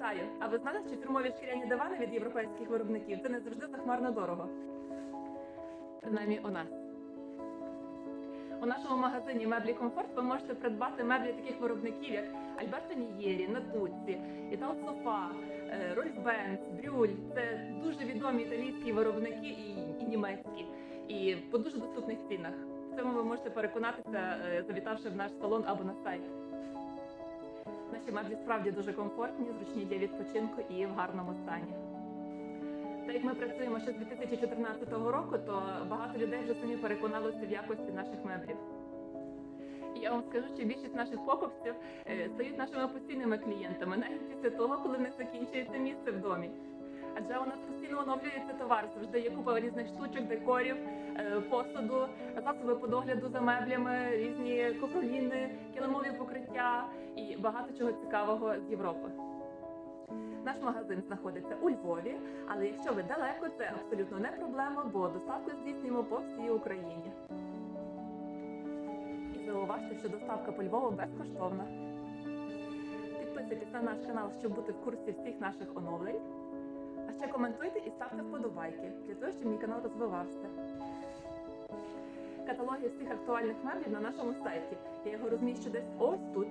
Вітаю! А ви знали, що фірмові шкіряні дивани від європейських виробників це не завжди захмарно дорого? Принаймні у нас. У нашому магазині Меблі Комфорт ви можете придбати меблі таких виробників, як Альберто Нієрі, Натуцці, Італ Софа, е, Рольф Бенц, Брюль. Це дуже відомі італійські виробники і, і німецькі, і по дуже доступних цінах. В цьому ви можете переконатися, е, завітавши в наш салон або на сайт. Наші меблі справді дуже комфортні, зручні для відпочинку і в гарному стані. Так як ми працюємо ще з 2014 року, то багато людей вже самі переконалися в якості наших меблів. І я вам скажу, що більшість наших покупців е, стають нашими постійними клієнтами, навіть після того, коли в них закінчується місце в домі. Адже у нас постійно оновлюється товар, завжди є купа різних штучок, декорів, е, посуду, засоби по догляду за меблями, різні ковроліни, килимові і багато чого цікавого з Європи. Наш магазин знаходиться у Львові, але якщо ви далеко, це абсолютно не проблема, бо доставку здійснюємо по всій Україні. І зауважте, що доставка по Львову безкоштовна. Підписуйтесь на наш канал, щоб бути в курсі всіх наших оновлень. А ще коментуйте і ставте вподобайки для того, щоб мій канал розвивався. Каталоги всіх актуальних меблів на нашому сайті. Я його розміщу десь ось тут.